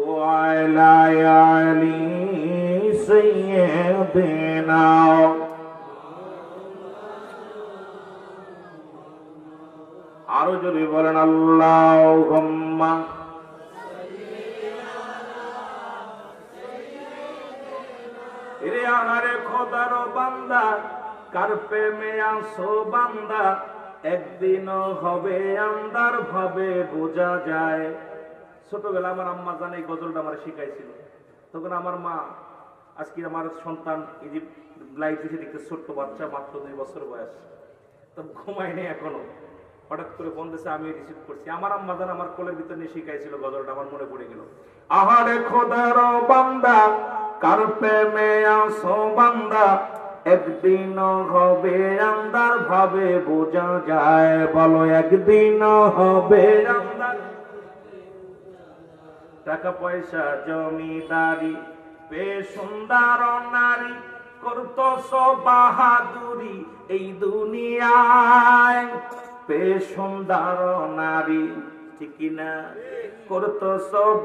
وعلى آل سيدنا আরো যদি বলেন আল্লাহ রে আনারে খোদার বান্দা কার প্রেমে আসো বান্দা একদিন হবে আন্দার ভাবে বোঝা যায় ছোটবেলা আমার আম্মা জানে এই গজলটা আমার শিখাইছিল। তখন আমার মা, আজকে আমার সন্তান এই যে লাইফ এসে দেখতে ছোট্ট বাচ্চা, মাত্র দুই বছর বয়স। তো ঘুমায়নি এখনও। হঠাৎ করে ফোন দিয়েছে আমি রিসিভ করছি। আমার আম্মা জান আমার কোলের ভিতর নিয়ে শিখাইছিল গজলটা, আমার মনে পড়ে গেল। আহারে খোদার বান্দা, কার প্রেমে আসো বান্দা? একদিন হবে আন্দার ভাবে, বোঝা যায় বলো একদিন হবে আন্দার টাকা পয়সা জমিদারি পে সুন্দর নারী করত বাহাদুরি এই দুনিয়ায়। পে সুন্দর নারী, ঠিক না? করত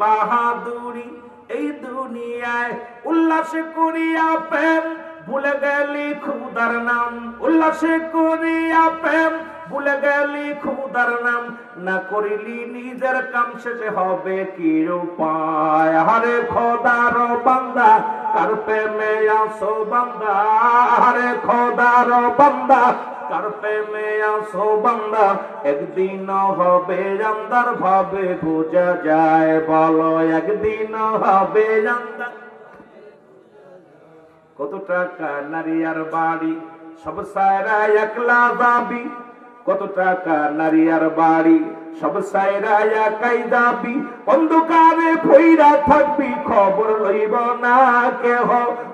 বাহাদুরি এই দুনিয়ায়। উল্লাস করিয়া প্রেম, ভুলে গেলি খুদার নাম। উল্লাস করিয়া প্রেম ভুলে গেলি খুদার নাম, না করিলি নিজের কাম শেষে হবে কি উপায় হারে খোদার বান্দা, কার প্রেমে আসো বান্দা? হারে খোদার বান্দা, কার প্রেমে আসো বান্দা? একদিন হবে জান্দার ভাবে বোঝা যায়, বলো একদিন হবে জান্দার কত টাকা নারী আর বাড়ি, সব সায়রা একলা দাবি কত টাকা নারী আর বাড়ি? সব সায়রা একাই দাবি অন্ধকারে ভৈরা থাকবি, খবর লইব না কেহ।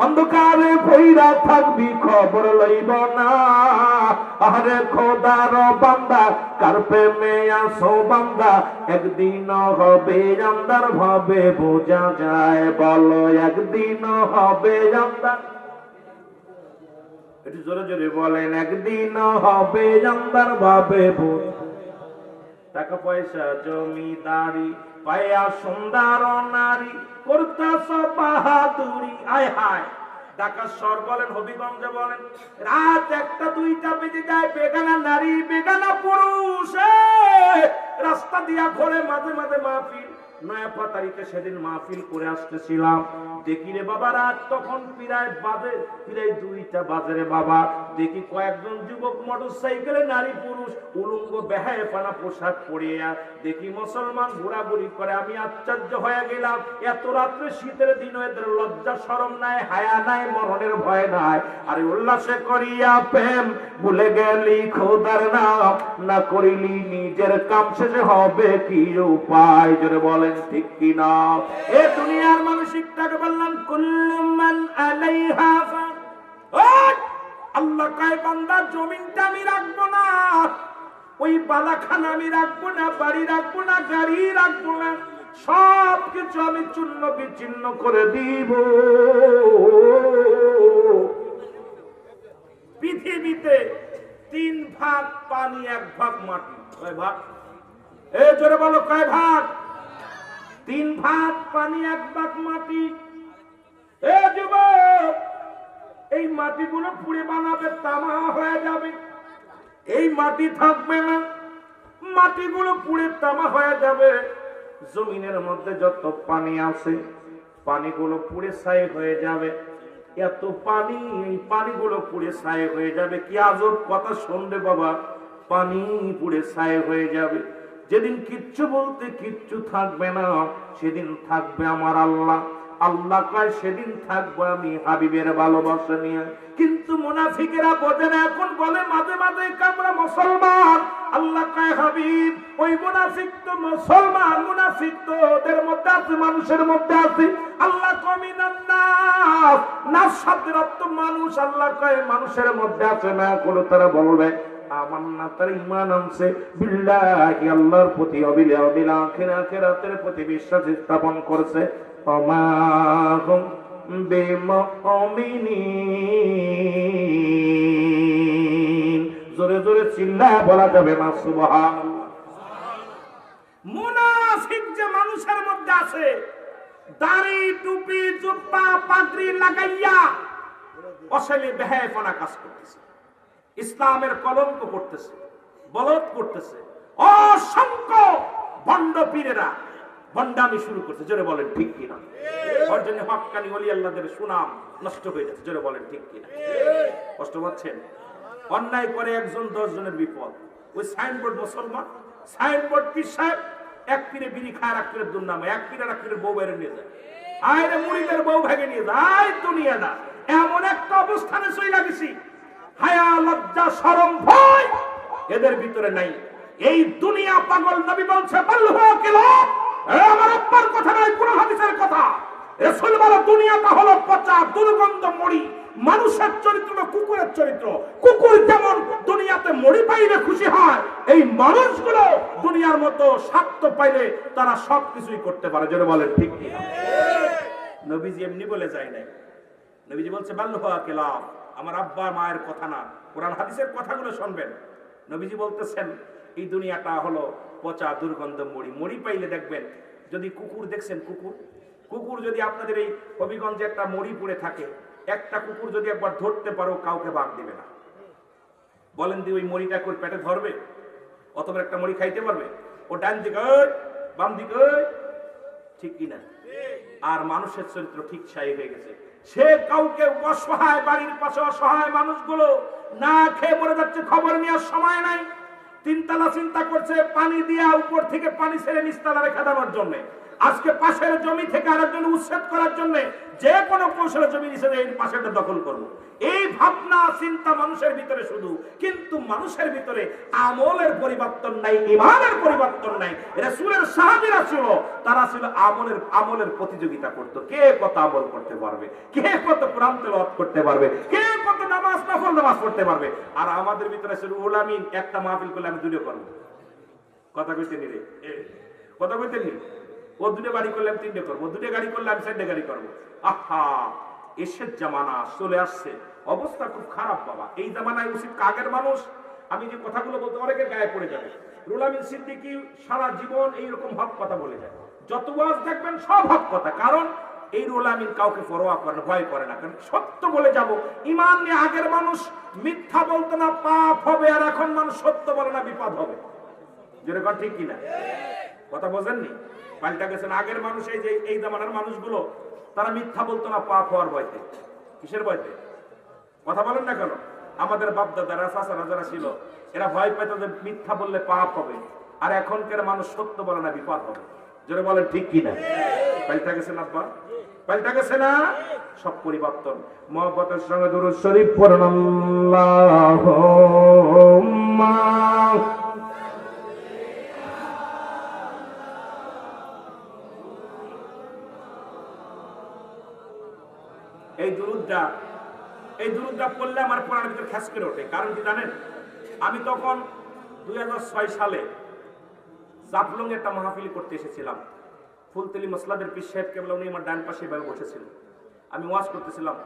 অন্ধকারে ভৈরা থাকবি, খবর লইব না। আরে খোদার বান্দা, কার প্রেমে আসো বান্দা? একদিন হবে জান্দার ভাবে বোঝা যায়, বলো একদিন হবে জান্দার একটু জোরে জোরে বলেন, একদিন হবে ভাবে টাকা পয়সা জমিদারি পায়া, সুন্দর নারী করতাস বাহাদুরি। আয় হায় ঢাকা শহর বলেন, হবিগঞ্জে বলেন, রাত একটা, দুইটা বেজে যায়, বেগানা নারী, বেগানা পুরুষ। রাস্তা দিয়া ঘরে মাঝে মাঝে মাহফিল। নয়া পাতারিতে সেদিন মাহফিল করে আসতেছিলাম। দেখি রে বাবা, রাত তখন প্রায় বাজে, প্রায় দুইটা বাজে বাবা। দেখি কয়েকজন যুবক মোটর সাইকেলে নারী পুরুষ উলঙ্গ বেহায় পানা পোশাক পরিয়া, দেখি মুসলমান ঘোরাঘুরি করে। আমি আশ্চর্য হয়ে গেলাম, এত রাত্রে শীতের দিন এদের লজ্জা সরম নাই, হায়া নাই, মরণের ভয় নাই। আরে উল্লাসে করিয়া প্রেম, ভুলে গেলি খোদার নাম, না করিলি নিজের কাম শেষে হবে কি উপায়? জোরে বলেন, ঠিক কি না? এ দুনিয়ার মানসিকটাকে বললাম কুল্লুমান আলাইহা আল্লাহ কয়, বান্দা, জমিনটা আমি রাখব না। ওই বালাখানা আমি রাখব না, বাড়ি রাখব না, গাড়ি রাখব না। সব কিছু আমি চূর্ণ বিচ্ছিন্ন করে দিব। পৃথিবীতে তিন ভাগ পানি, এক ভাগ মাটি। কয় ভাগ? এ জোরে বলো, কয় ভাগ? তিন ভাগ পানি, এক ভাগ মাটি। এ যুবক, এই মাটিগুলো পুড়ে বানাবে তামা হয়ে যাবে। এই মাটি থাকবে না। মাটিগুলো পুড়ে তামা হয়ে যাবে। জমিনের মধ্যে যত পানি আছে, পানিগুলো পুড়ে ছাই হয়ে যাবে। এত পানি, এই পানিগুলো পুড়ে ছাই হয়ে যাবে। কি আজব কথা শুনবে বাবা? পানি পুড়ে ছাই হয়ে যাবে। যেদিন কিচ্ছু বলতে কিচ্ছু থাকবে না, সেদিন থাকবে আমার আল্লাহ। আল্লাহ কয়, সেদিন থাকব আমি হাবিবের ভালোবাসা নিয়ে। কিন্তু মুনাফিকেরা বোঝে না, এখন বলে, মাঝে মাঝে আমরা মুসলমান। আল্লাহ কয়, হাবিব, ওই মুনাফিক তো মুসলমান, মুনাফিক তো ওদের মধ্যে আছে, মানুষের মধ্যে আছে। আল্লাহ কমিনান নাস নাস শব্দের অর্থ মানুষ। আল্লাহ কয়, মানুষের মধ্যে আছে। না কোনো তারা বলবে আমার না তার ইমান আনছে। বিল্লাহি আল্লাহর প্রতি অবিলে অবিল আখির আখিরাতের প্রতি বিশ্বাস স্থাপন করছে। অমাহুম বিমুমিনিন। জোরে জোরে চিল্লা বলা যাবে না, সুবহানাল্লাহ। মুনাফিক যে মানুষের মধ্যে আছে, দাড়ি, টুপি, জুব্বা, পাগড়ি লাগাইয়া অশালী বেহায়পনা কাজ করতেছে। ইসলামের কলঙ্ক করতেছে বলদ করতেছে অসংখ্য ভণ্ড পীরেরা ভণ্ডামি শুরু করছে। জোরে বলেন ঠিক কিনা? ওর জন্য হকানি অলি আল্লাহদের সুনাম নষ্ট হয়ে যাচ্ছে। জোরে বলেন ঠিক কিনা? কষ্ট পাচ্ছেন? অন্যায় করে একজন দশ জনের বিপদ। ওই সাইনবোর্ড মুসলমান সাইনবোর্ড পীর সাহেব এক পীরে বিড়ি খায় এক পীরের দুর্নামে এক পীরের এক পীরের বউ বেড়ে নিয়ে যায়। আয় রে মুড়িদের বউ ভেঙে নিয়ে যায় আয় দুনিয়া না এমন একটা অবস্থানে সই লাগেছি হায়া লজ্জা শরম ভয় এদের ভিতরে নাই। এই দুনিয়া পাগল নবী বলছে আমার আব্বার কথা নয় কোন হাদিসের কথা। রাসূল বলে দুনিয়াটা হলো পচা দুর্গন্ধ মরি মানুষের চরিত্র কুকুরের চরিত্র। কুকুর যেমন দুনিয়াতে মরি পাইলে খুশি হয় এই মানুষগুলো দুনিয়ার মতো স্বার্থ পাইলে তারা সব কিছুই করতে পারে। যেন বলেন ঠিক নবীজি এমনি বলে যায় নাই। নবীজি বলছে বাল্য হওয়া কেলাম আমার আব্বা মায়ের কথা না কোরআন হাদিসের কথাগুলো শুনবেন। নবীজি বলতেছেন এই দুনিয়াটা হলো পচা দুর্গন্ধ মরি মরি পাইলে দেখবেন যদি কুকুর দেখছেন কুকুর? কুকুর যদি আপনাদের এই হবিগঞ্জে একটা মরি পড়ে থাকে একটা কুকুর যদি একবার ধরতে পারো কাউকে বাদ দিবে না। বলেন দি ওই মরিটা করে পেটে ধরবে? অথবা একটা মরি খাইতে পারবে? ও ডান দিকে বাম দিকে। ঠিক কিনা আর মানুষের চরিত্র ঠিক ছাই হয়ে গেছে। সে কাউকে অসহায় বাড়ির পাশে অসহায় মানুষগুলো না খেয়ে মরে যাচ্ছে, খবর নেওয়ার সময় নাই। তিনতলা চিন্তা করছে, পানি দিয়া উপর থেকে পানি ছেড়ে নিচতলা রেখা দেওয়ার জন্য। আজকে পাশের জমি থেকে আরেকজন উচ্ছেদ করার জন্য যে কোনো কৌশলে জমি নিচে এই পাশেটা দখল করব। এই ভাবনা, চিন্তা মানুষের ভিতরে শুধু, কিন্তু মানুষের ভিতরে আমলের পরিবর্তন নাই ইমানের পরিবর্তন নাই। রাসূলের সাহাবীরা ছিল, তারা ছিল আমলের আমলের প্রতিযোগিতা করত। কে কত আমল করতে পারবে? কে কত কোরআন তেলাওয়াত করতে পারবে? কে কত নামাজ, নফল নামাজ পড়তে পারবে? আর আমাদের ভিতরে ছিল উলামিন, একটা মাহফিল করলে আমি দুটো করব। কথা কইতে নি রে? কথা কইতে নি? ও দুটো গাড়ি করলে আমি তিনটে করব দুটো গাড়ি করলে আমি চারটে গাড়ি করব। আহা, এসের জামানা চলে আসছে। অবস্থা খুব খারাপ বাবা। এই জামানায় উচিত কাগের মানুষ? আমি যে কথাগুলো বলতে অনেকের গায়ে পড়ে যাবে। রুলামিন সিদ্দিকি সারা জীবন এইরকম হক কথা বলে যায়। যত ওয়াজ দেখবেন সব হক কথা। কারণ এই রুল আমিন কাউকে পরোয়া করে না ভয় করে না। কারণ সত্য বলে যাব, ইমান নিয়ে আগের মানুষ মিথ্যা বলতো না পাপ হবে, আর এখন মানুষ সত্য বলে না, বিপদ হবে। যেরকম ঠিক কিনা? কথা বোঝেননি? পাল্টা গেছেন আগের মানুষ এই যে এই জামানার মানুষগুলো, তারা মিথ্যা বলতো না, পাপ হওয়ার ভয়তে। কিসের ভয়তে? কথা বলেন না কেন? আমাদের বাপদাদারা, চাচারা যারা ছিল, এরা ভয় পেত যে মিথ্যা বললে পাপ হবে। আর এখনকার মানুষ সত্য বলে না, বিপদ হবে। যারা বলেন, ঠিক কি না পাল্টা গেছে না, আব্বা? পাল্টা গেছে না? সব পরিবর্তন। মহব্বতের সঙ্গে দুরুদ শরীফ এই দুরুদটা পড়লে আমার পড়ার ভিতরে খ্যাস করে ওঠে। কারণ কি জানেন? আমি তখন দুই হাজার ছয় সালে জাফলং একটা মাহফিল করতে এসেছিলাম। ফুলতলি মসলাদের পীর সাহেব কেবল উনি আমার ডান পাশে এভাবে বসেছিল। আমি ওয়াজ করতেছিলাম,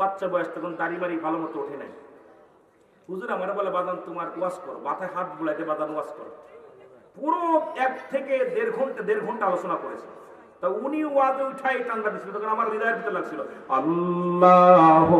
বাচ্চা বয়স তখন দাড়ি মারি ভালো মতো ওঠে নাই। হুজুর আমার বলে বাদান তোমার ওয়াজ করো, মাথায় হাত বুলাইতে বাদান ওয়াজ করো। পুরো এক থেকে দেড় ঘণ্টা দেড় ঘণ্টা আলোচনা করেছে। তা উনি ওয়াজে উঠাই টান্দা দিচ্ছিল তখন আমার হৃদয়ের ভিতরে লাগছিল আল্লাহ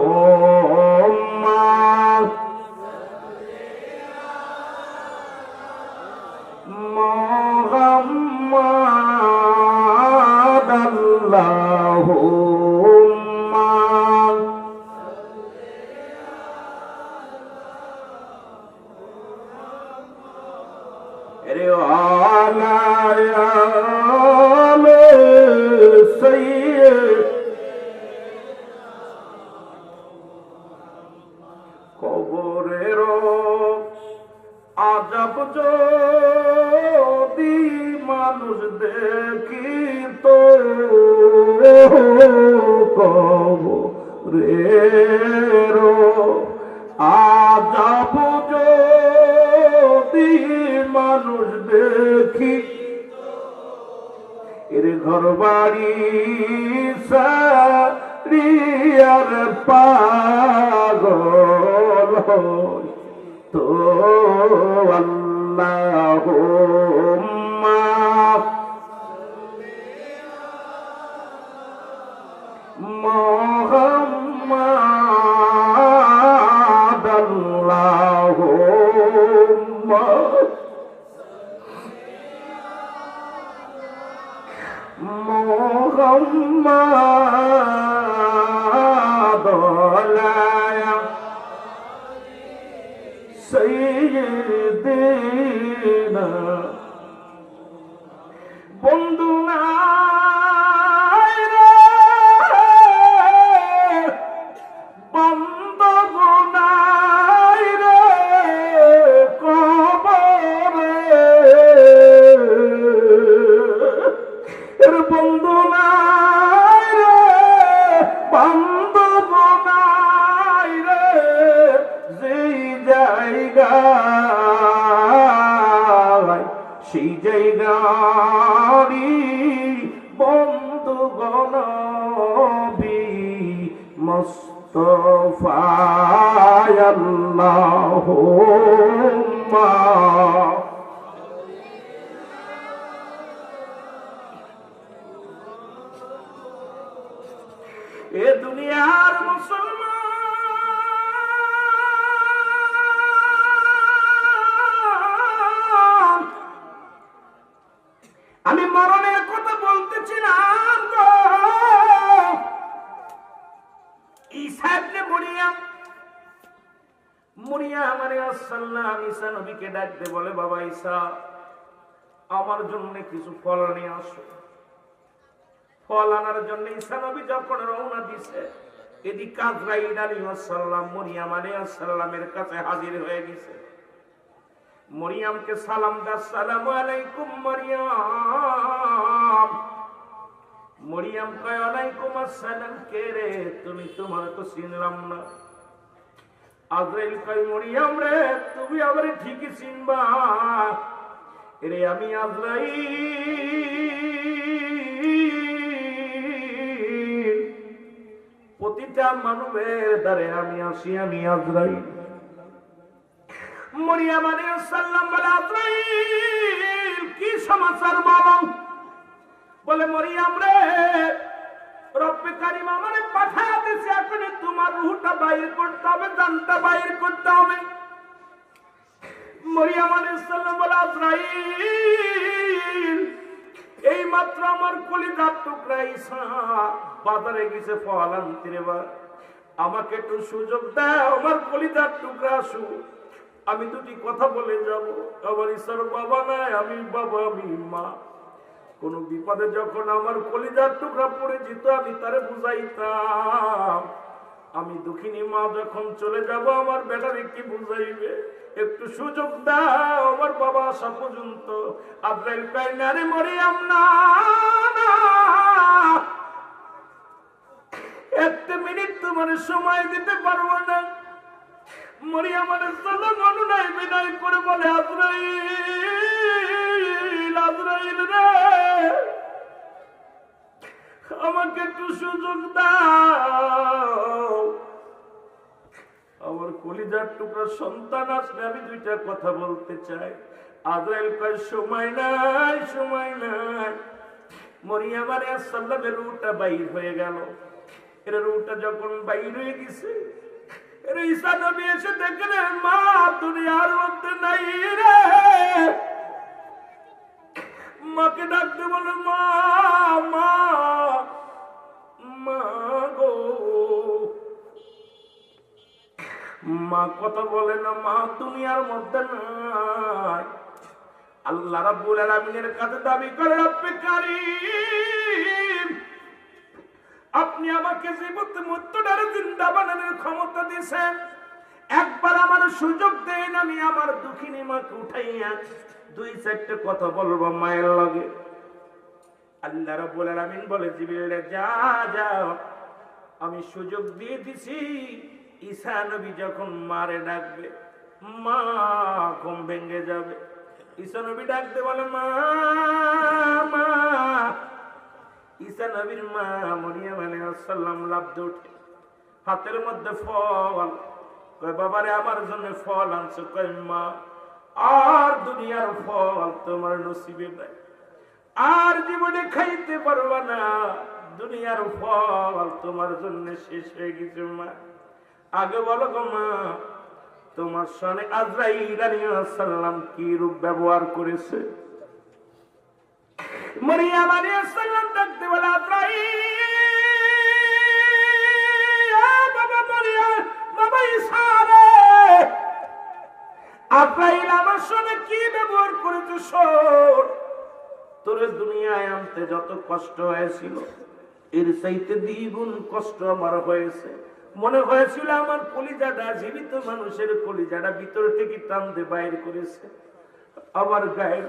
এর ঘর বাড়ি সারিয়ার পাগল তো আল্লাহ محمد لا سيدنا মরিয়াম আলাইহিস সালাম ঈসা নবীকে ডাকতে বলে, বাবা ঈসা, আমার জন্য কিছু ফল নিয়ে আসো। ফল আনার জন্য ঈসা নবী যখন রওনা দিছে, এদিক আজরাইল আলাইহিস সালাম মরিয়াম আলাইহিস সালামের কাছে হাজির হয়ে গেছে। মরিয়ামকে সালাম দা সালাম আলাইকুম মরিয়াম। মরিয়াম কয় আলাইকুম আসসালাম। কে রে? তুমি তোমার তো চিনলাম না। আজরাইল কয়, মরিয়াম রে, তুমি আবার ঠিকই চিনবা? রে আমি আজরাইল। প্রতিটা মানবের দ্বারে আমি আসি, আমি আজরাইল। মরিয়াম আলাইহিস সালাম বলে, আজরাইল, কি সমাচার বাবা বলে, মরিয়াম রে, রব্বে কারিম আমারে পাঠায় দিছে এখন তোমার রুহটা বাইর করতে হবে বাইর করতে হবে। আমাকে একটু সুযোগ দাও, আমার কলিজার টুকরা আসু আমি দুটি কথা বলে যাব। আমার ঈশ্বর বাবা নাই, আমি বাবা, আমি মা। কোন বিপদে যখন আমার কলিজার টুকরা পড়ে যেত, আমি তারে বুঝাইতাম। আমি দুঃখিনী মা, যখন চলে যাব, আমার বেটারে কি বুঝাইবে? একটু সুযোগ দাও, আমার বাবা আসা পর্যন্ত। আব্রাইল কাইনারে মরিয়াম, না না। একটা মিনিট তোমার সময় দিতে পারব না। মরিয়াম আলাইহিসসালাম অনুনয় বিনয় করে বলে আজরাইল আজরাইল রে আমাকে একটু সুযোগ দাও আমার কলিজার টুকরা সন্তান আসলে আমি দুইটা কথা বলতে চাই আজরাইল কয় সময় নাই সময় নাই মরিয়াম আলাইহিসসালামের রুটা বাইর হয়ে গেল এর রুটা যখন বাইর হয়ে গেছে এর ঈসা নবী এসে দেখলেন মা দুনিয়ার মধ্যে নাই রে মাকে ডাকতে বলে, মা মা মা গো। মা কথা বলে না, মা তুমি আর মধ্যে নাই। আল্লাহ রাব্বুল আলামিনের কাছে দাবি করে রব্বে কারীম, আপনি আমাকে জীবত মৃত্যুটার জিন্দা বানানোর ক্ষমতা দিয়েছেন, একবার আমার সুযোগ দেন, আমি আমার দুঃখিনী মাকে উঠাইয়া দুই চারটে কথা বলব মায়ের লগে। আল্লাহ রাব্বুল আলামিন বলে, জিবরিল, যা, যাও। আমি সুযোগ দিয়ে দিছি, ঈসা নবী যখন মারে ডাকবে, মা ঘুম ভেঙে যাবে। ঈসা নবী ডাকতে বলে, মা মা। ঈসা নবীর মা মরিয়াম আলাইহিসসালাম লাফতে উঠে। হাতের মধ্যে ফল। কয়, বাবারে, আমার জন্য ফল আনছো। কয়, মা। আর দুনিয়ার ফল তোমার নসিবে নাই। আর জীবনে খাইতে পারবা না। দুনিয়ার ফল তোমার জন্য শেষ হয়ে গেছে, মা। আগে বলো গো, মা, তোমার সনে আজরাইল আলাইহিস সালাম কি রূপ ব্যবহার করেছে? মরিয়াম আলাইহিস সালাম ডাকতে বলে, আজরাইল বাবা মরিয়াম, বাবা ঈসা রে আজরাইল আমার সঙ্গে কি ব্যবহার করেছে? শোন, তোর দুনিয়ায় আনতে যত কষ্ট হয়েছিল, এর চাইতে দ্বিগুণ কষ্ট আমার হয়েছে। মনে হয়েছিল আমার কলিজাটা জীবিত মানুষের কলিজাটা ভিতর থেকে টানতে বাইর করেছে। আমার গায়ের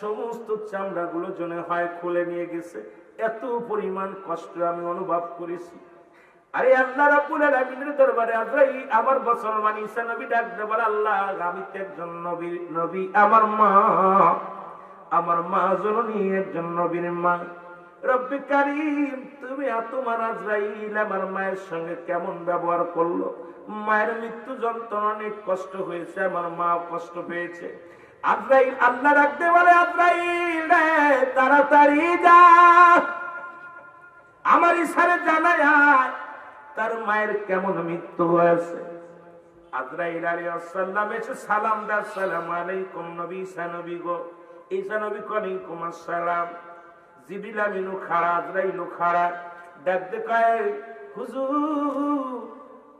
সমস্ত চামড়া গুলো জনে হয় খুলে নিয়ে গেছে। এত পরিমাণ কষ্ট আমি অনুভব করেছি। আরে আল্লাহ রাব্বুল আলামিনের দরবারে আজরাই আমার মুসলমান ঈসা নবী ডাক দেবার আল্লাহ, আমি তো একজন নবী নবী, আমার মা আমার মা জননী, একজন নবীর মা। রব্বি কারিম, তুমি তোমার আজরাইল, আমার মায়ের সঙ্গে কেমন ব্যবহার করল? মায়ের মৃত্যু যন্ত্রণা অনেক কষ্ট হয়েছে, আমার মা কষ্ট পেয়েছে। আজরাইল, আল্লাহ রাখতে বলে আজরাইল তাড়াতাড়ি যা। আমার ইশারে জানায় তার মায়ের কেমন মৃত্যু হয়েছে? সালাম ঈসা গো। খাড়া খাড়া।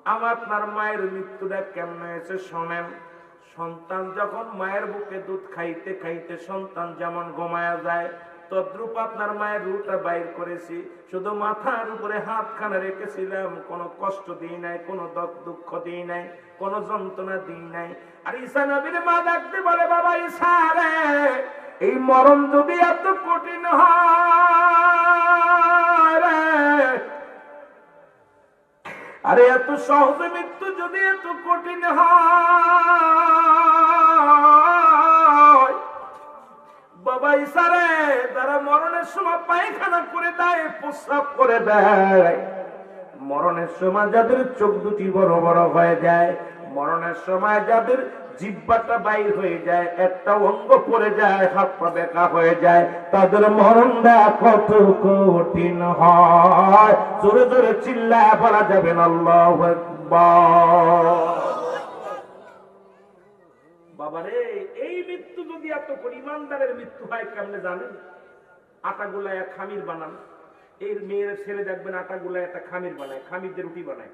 আমার আপনার মায়ের মৃত্যুটা কেমন হয়েছে শোনেন। সন্তান যখন মায়ের বুকে দুধ খাইতে খাইতে সন্তান যেমন ঘুমায়া যায় তদ্রূপ আপনার মায়ের রুটা বাইর করেছি। শুধু মাথার উপরে হাতখানা রেখেছিলাম, কোনো কষ্ট দিই নাই, কোনো দুঃখ দিই নাই, কোনো যন্ত্রণা দিই নাই। আর ঈশা নবীর মা ডাকতে বলে, বাবা ঈশা রে, এই মরণ যদি এত কঠিন হয় আরে এত সহজে মৃত্যু যদি এত কঠিন হয় বাবা ইসারে তারা মরণের সময় পায়খানা করে দেয়, প্রস্রাব করে দেয়। মরণের সময় যাদের চোখ দুটি বড় বড় হয়ে যায়, মরণের সময় যাদের জিব্বাটা বাইর হয়ে যায় একটা অঙ্গ পড়ে যায়, হাত পা বেকা হয়ে যায়, তাদের মরণটা কত কঠিন হয়। জোরে জোরে চিল্লায় বলা যাবে না বাবারে এত পরিমাণদারের মৃত্যু হয়, কেমনে জানেন? আটা গুলায় খামির বানান। এই মেয়ের ছেলে দেখবেন আটা গুলায় একটা খামির বানায়, খামির দিয়ে রুটি বানায়।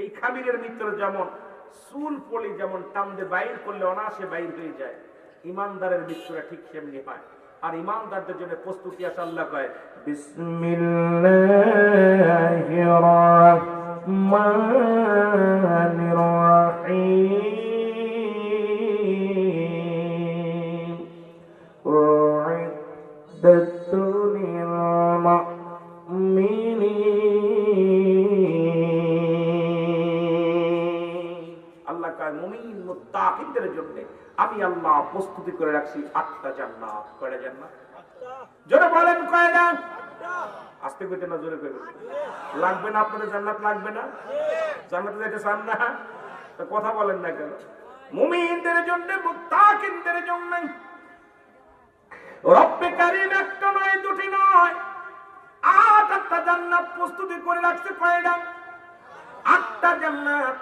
এই খামিরের ভিতরে যেমন, চুল পলি যেমন টান্দে বাইর করলে অনাসে বাইর হয়ে যায়। ইমানদারের মৃত্যুটা ঠিক সেমনি হয়। আর ইমানদারদের জন্য প্রস্তুতি আছে, আল্লাহ কয়, বিসমিল্লাহির রহমানির রহিম। আমি আল্লাহ প্রস্তুতি করে রাখছি আটটা জান্নাত, কয়টা জান্নাত? জোরে বলেন কয়টা? না, জোরে লাগবে না আপনাদের জান্নাত, লাগবে না? জান্নাতে চান না? তা কথা বলেন না কেন? মুমিনদের জন্য, মুত্তাকিনদের জন্য। রব্বে একটা নয়, দুটি নয়। আট আটটা জান্নাত প্রস্তুতি করে রাখছে কয়টা? আটটা জান্নাত।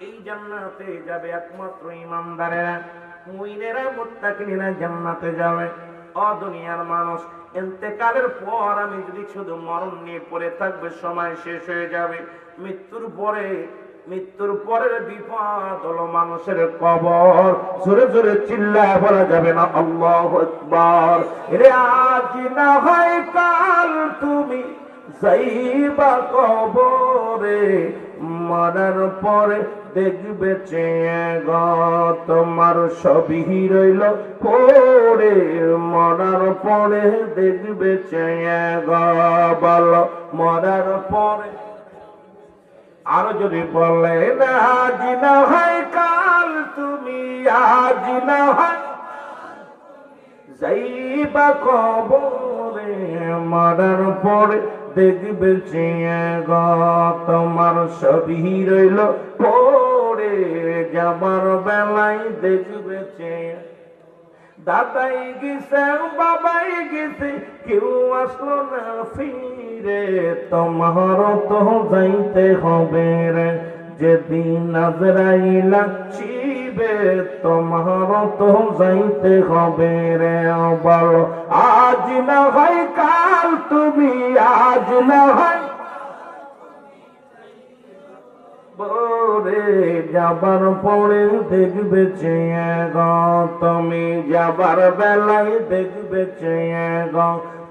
এই জান্নাতে যাবে একমাত্র ইমানদারেরা। মুইনেরা মুত্তাকিনেরা জান্নাতে যাবে। অ দুনিয়ার মানুষ এতেকালের পর আমি যদি শুধু মরণ নিয়ে পড়ে থাকবে, সময় শেষ হয়ে যাবে। মৃত্যুর পরে, মৃত্যুর পরের বিপদ হলো মানুষের কবর। জোরে জোরে চিল্লায় বলা যাবে না, আল্লাহ আকবার। রে আজ না হয় কাল তুমি যাইবা কবরে। মরার পরে দেখবে চেয়ে তোমার সবই রইল পরে। মরার পরে দেখবে চেয়ে বল মরার পরে আরও যদি বলে, না, আজ না হয় কাল তুমি, আজ না হয় যাইবা কবরে মারার পরে দেখবে তোমার সবই রইল। পরে যাবার বেলায় দেখবে দাদাই গেছে, বাবাই গেছে, কেউ আসলো না ফিরে। তোমার তো যাইতে হবে রে, যেদিন আজরাইলা ছিল যাইবে তোমার তো যাইতে হবে রে বলো আজ না হয় কাল তুমি, আজ না হয় যাবার পরে দেখবে চেয়ে গ, তুমি যাবার বেলায় দেখবে চেয়ে গ।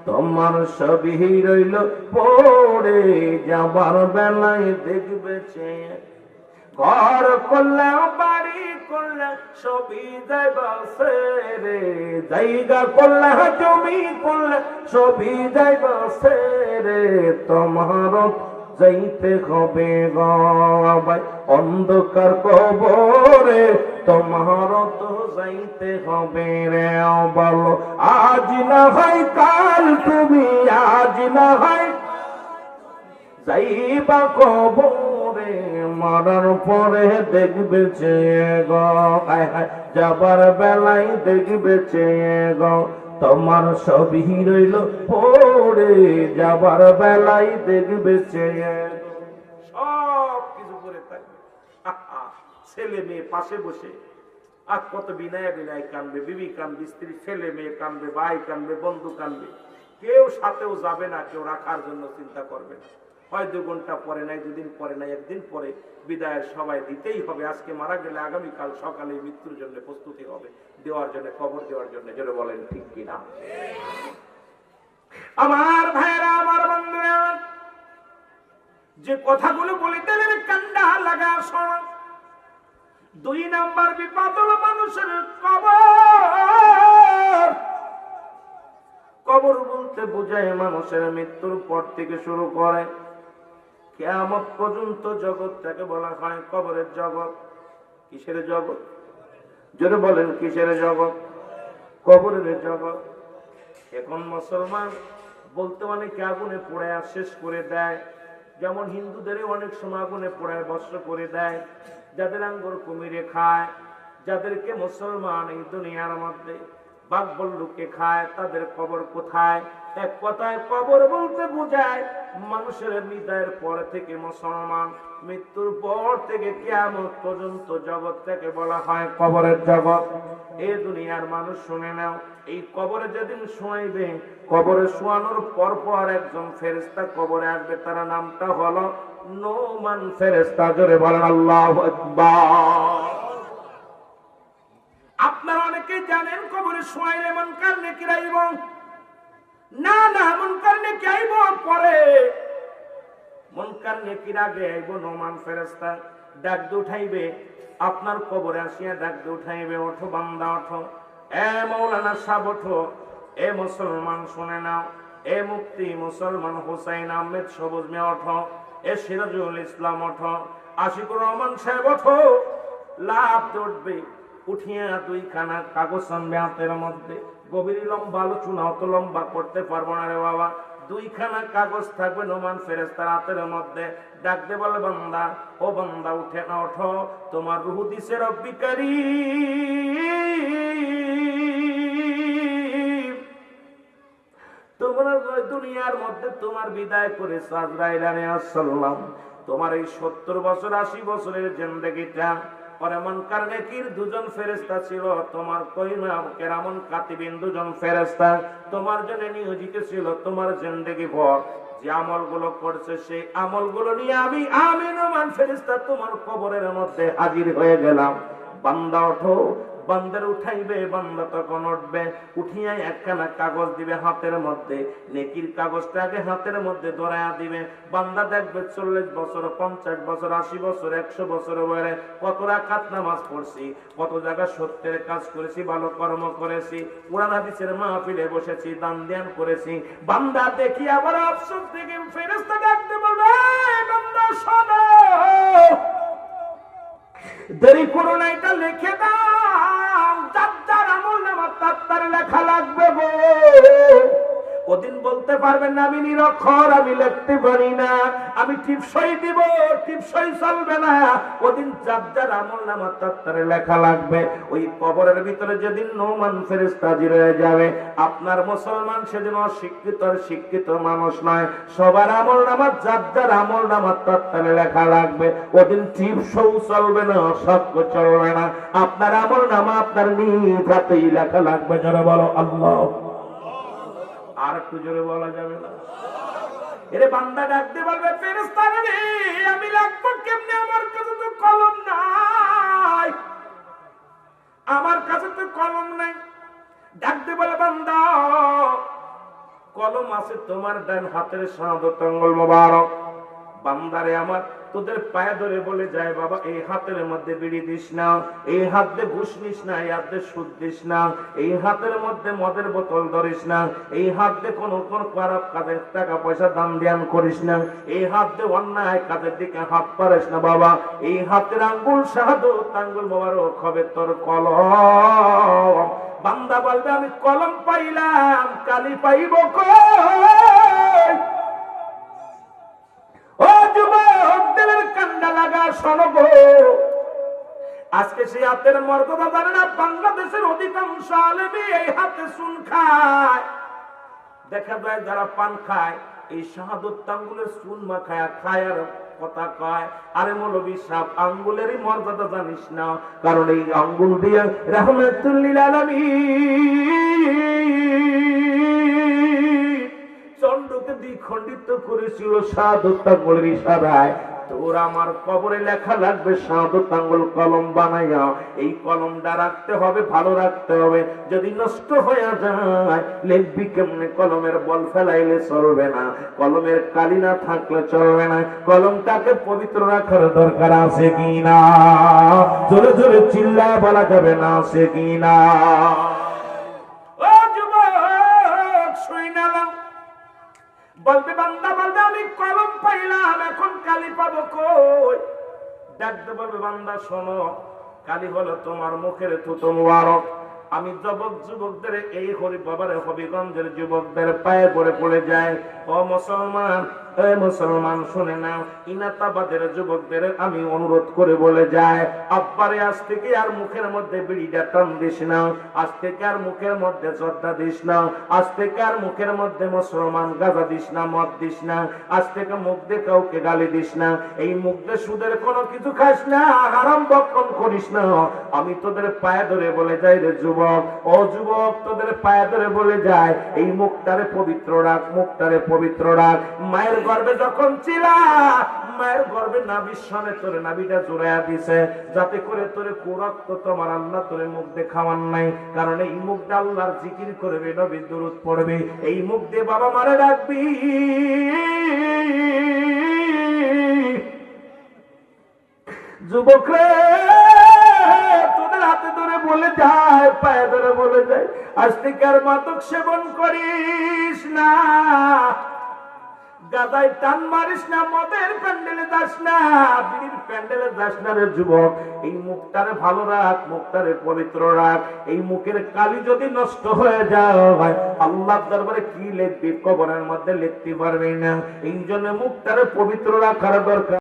তোমার সবই রইল পরে যাবার বেলায় দেখবে চেয়ে ঘর করলে, বাড়ি করলে, সবই যাইবাসে রে জায়গা করলে, জমি করলে, সবই যাইবাসে রে তোমার যাইতে হবে গাই অন্ধকার কবরে। তোমার তো যাইতে হবে রে বলো আজ না হয় কাল তুমি, আজ না হয় যাইবা কবরে। মরার পরে দেখবে চেয়ে গ, হায় যাবার বেলায় দেখবে চেয়ে গ। তোমার সবই রইল পড়ে যাবার বেলায় দেখবে চেয়ে। সব কিছু করে থাকবে। ছেলে মেয়ে পাশে বসে। আর কত বিনায় বিনায় কানবে, বিবি কানবে, স্ত্রী, ছেলে মেয়ে কানবে, ভাই কানবে, বন্ধু কানবে। কেউ সাথেও যাবে না, কেউ রাখার জন্য চিন্তা করবে না। হয় দু ঘণ্টা পরে নাই, দুদিন পরে নাই, একদিন পরে বিদায়ের সবাই দিতেই হবে। আজকে মারা গেলে আগামীকাল সকালে মৃত্যুর জন্য প্রস্তুতি হবে, দেওয়ার জন্য, খবর দেওয়ার জন্য, যেন বলেন ঠিক কিনা। আমার ভাইরা আমার বন্ধুরা, যে কথাগুলো বলিতে গেলে কান্ডা লাগা শোনো। দুই নাম্বার বিপদ হলো মানুষের কবর। কবর বলতে বোঝায় মানুষের মৃত্যুর পর থেকে শুরু করে। কেয়ামত পর্যন্ত জগৎ জগৎটাকে বলা হয় কবরের জগৎ। কিসের জগৎ? যদি বলেন, কিসের জগৎ? কবরের জগৎ। এখন মুসলমান বলতে অনেকে আগুনে পোড়ায় শেষ করে দেয়? যেমন হিন্দুদের অনেক সময় আগুনে পোড়ায়, বস্ত্র করে দেয়, যাদের আঙ্গুর কুমিরে খায়, যাদেরকে মুসলমান এই দুনিয়ার মধ্যে বাঘ বল্লুকে খায়, তাদের কবর কোথায়? এক কথায় কবর বলতে বোঝায় মানুষের বিদায়ের পর থেকে মুসলমান, মৃত্যুর পর থেকে কেমন পর্যন্ত জগৎটাকে বলা হয় কবরের জগৎ। এই দুনিয়ার মানুষ শুনে নাও, এই কবরে যেদিন শোয়াইবে কবরে শোয়ানোর পর পর একজন ফেরেস্তা কবরে আসবে, তার নামটা হলো নোমান ফেরেস্তা জোরে বলেন, আল্লাহ আপনারা অনেকে জানেন কবরে শোয়াইলে মন কার নেকি রাইব। না না মন কার নেকি আইব পরে। মন কার নেকির আগে আইব নোমান ফেরেস্তা ডাক উঠাইবে। আপনার কবরে আসিয়া ডাক উঠাইবে, ওঠো বান্দা, ওঠো। এ মৌলানা সাহ ওঠো। এ মুসলমান, শুনে নাও। এ মুক্তি মুসলমান হুসাইন আহমেদ সবুজ মেয়ে, ওঠো। এ সিরাজুল ইসলাম, ওঠো। আশিকুর রহমান সাহেব, ওঠো। লাভ উঠবে। উঠিয়া দুইখানা কাগজ আনবে হাতের মধ্যে। গভীর লম্বা আলোচনা অত লম্বা করতে পারব না রে বাবা। দুইখানা কাগজ থাকবে নোমান ফেরেস্তার হাতের মধ্যে। ডাকতে বলে, বান্দা, ও বান্দা, উঠে না, ওঠো। তোমার রুহু দিছে রব্বিকারী তোমরা দুনিয়ার মধ্যে তোমার বিদায় করে সাজরাইল আসাল্লাম তোমার এই সত্তর বছর, আশি বছরের জিন্দগিটা পরে মন কারণেকির দুজন ফেরেস্তা ছিল? তোমার কইমা কেরামন কাতিবিন দুজন ফেরেস্তা তোমার জন্য নিয়োজিত ছিল, তোমার জিন্দেগি ভর যে আমলগুলো করছে, সেই আমলগুলো নিয়ে আমি আমিন মান ফেরেস্তা তোমার কবরের মধ্যে হাজির হয়ে গেলাম। বান্দা ওঠো বান্দার উঠাইবে, বান্দা তখন উঠবে। উঠিয়া একখানা কাগজ দিবে হাতের মধ্যে। নেকির কাগজটা আগে হাতের মধ্যে ধরায়া দিবে। বান্দা দেখবে চল্লিশ বছর, পঞ্চাশ বছর, আশি বছর, একশো বছর বয়সে কত রাখাত নামাজ পড়ছি, কত জায়গা সত্যের কাজ করেছি, ভালো কর্ম করেছি, কোরআন হাদিসের মাহফিলে বসেছি, দান ধ্যান করেছি। বান্দা দেখি আবার আফসোস থেকে ফেরেস্তা ডাকতে বলবে বান্দা, শোনো! দেরি করো না এটা লিখে দাও। যার যার আমল নামা তার লেখা লাগবে গো ওদিন বলতে পারবেন আমি নিরক্ষর, আমি লিখতে পারি না। আমি টিপসই দিব, টিপসই চলবে না। ওদিন যার যার আমল নামা তাত্তারে লেখা লাগবে। ওই কবরের ভিতরে যেদিন নোমান ফেরেস্তা হয়ে যাবে, আপনার মুসলমান সেদিন অশিক্ষিত শিক্ষিত মানুষ নয়। সবার আমল নামা, যার যার আমল নামা তাত্তারে লেখা লাগবে। ওদিন টিপসও চলবে না অসত্য চলবে না। আপনার আমল নামা, আপনার নিজ হাতেই লেখা লাগবে যারা বলো, আল্লাহ আর একটু জোরে বলা যাবে না। এরে বান্দা ডাকতে বলবে, ফেরেশতা রে, আমি লাগবো কেমনে? আমার কাছে তো কলম নাই। আমার কাছে তো কলম নাই। ডাকতে বলে, বান্দা, কলম আছে তোমার ডান হাতের শাহাদত আঙ্গুল মোবারক। বান্দারে আমার তোদের পায়ে ধরে বলে যায়, বাবা, এই হাতের মধ্যে বিড়ি দিস না, এই হাত দিয়ে ঘুষ নিস না, এই হাত দিয়ে সুদ দিস না, এই হাতের মধ্যে মদের বোতল ধরিস না, এই হাত দিয়ে কোনো কোন খারাপ কাজের টাকা পয়সা দান ধ্যান করিস না, এই হাত দিয়ে অন্যায় কাজের দিকে হাত পারিস না, বাবা, এই হাতের আঙ্গুল শাহাদত আঙ্গুল মোবারক হবে তোর কলম। বান্দা বলবে, আমি কলম পাইলাম, কালি পাইব কই? আজকে সেই হাতের মর্যাদা জানে না বাংলাদেশের অধিকাংশ এই হাতে সুন খায়। দেখা যায় যারা পান খায়, এই সুন মাখায় খায় আর চন্ডকে দ্বিখণ্ডিত করেছিল আঙ্গুলের ইশারায়। তোর আমার কবরে লেখা লাগবে সাধক আঙ্গুল কলম বানাইয়া। এই কলমটা রাখতে হবে, ভালো রাখতে হবে। যদি নষ্ট হয়ে যায়, লিখবি কেমনে? কলমের বল ফেলাইলে চলবে না। কলমের কালি না থাকলে চলবে না। কলমটাকে পবিত্র রাখার দরকার আছে কিনা? জোরে জোরে চিল্লা বলা যাবে না আছে কি বলবে বান্দা, শোনো, কালি হলো তোমার মুখের থুতো মুবারক। আমি যুবক যুবকদের এই হরি বাবার হবিগঞ্জের যুবকদের পায়ে পড়ে পড়ে যায় ও মুসলমান মুসলমান, শুনে নাও। ইনাতাবাদের যুবকদের আমি অনুরোধ করে বলে যায় আব্বারে আজ থেকে আর মুখের মধ্যে বিড়িটা টান দিস না, আজ থেকে আর মুখের মধ্যে জর্দা দিস না, আজ থেকে আর মুখের মধ্যে মুসলমান গাজা দিস না, মদ দিস না, আজ থেকে মুখ দিয়ে কাউকে গালি দিস না, এই মুখ দিয়ে সুদের কোনো কিছু খাস না, হারাম বক্ষণ করিস না। আমি তোদের পায়ে ধরে বলে যাই রে যুবক, ও যুবক, তোদের পায়ে ধরে বলে যায় এই মুখটারে পবিত্র রাখ, মুখটারে পবিত্র রাখ, মায়ের গর্ভে যখন ছিলা, মায়ের গর্ভে নাবির সনে তোরে নাবিটা জোড়াইয়া দিছে, যাতে করে তোরে কুরক্ত তোমার আল্লাহ তোরে মুখ দিয়ে খাওয়ান নাই। কারণ এই মুখ দিয়ে আল্লাহর জিকির করবে, নবী দুরুদ পড়বে। এই মুখ দিয়ে বাবা মারে রাখবি যুবক রে, তোদের হাতে ধরে বলে যায়, পায়ে ধরে বলে যায়, আজ থেকে আর মাদক সেবন করিস না। গাদায় টান মারিস না, মদের প্যান্ডেলে যাস না, বিড়ির প্যান্ডেলে যাস না রে যুবক। এই মুখটারে ভালো রাখ মুখটারে পবিত্র রাখ এই মুখের কালি যদি নষ্ট হয়ে যায় আল্লাহ দরবারে কি লিখবি? কবরের মধ্যে লিখতে পারবি না। এই জন্য মুখটারে পবিত্র রাখার দরকার।